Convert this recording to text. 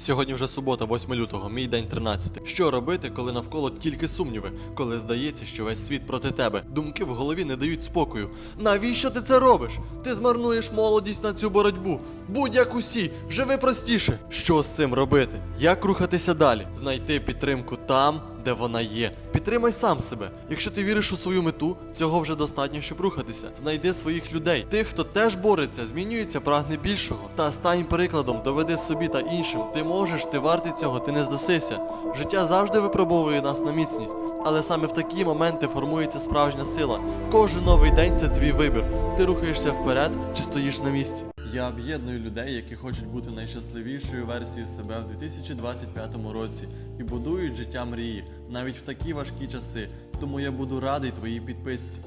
Сьогодні вже субота, 8 лютого, мій день 13. Що робити, коли навколо тільки сумніви, коли здається, що весь світ проти тебе? Думки в голові не дають спокою. Навіщо ти це робиш? Ти змарнуєш молодість на цю боротьбу. Будь як усі, живи простіше. Що з цим робити? Як рухатися далі? Знайти підтримку там, де вона є. Підтримай сам себе. Якщо ти віриш у свою мету, цього вже достатньо, щоб рухатися. Знайди своїх людей, тих, хто теж бореться, змінюється, прагне більшого. Та стань прикладом, доведи собі та іншим. Ти можеш, ти вартий цього, ти не здасися. Життя завжди випробовує нас на міцність, але саме в такі моменти формується справжня сила. Кожен новий день це твій вибір. Ти рухаєшся вперед чи стоїш на місці. Я об'єдную людей, які хочуть бути найщасливішою версією себе в 2025 році і будують життя мрії навіть в такі важкі часи. Тому я буду радий твоїй підписці.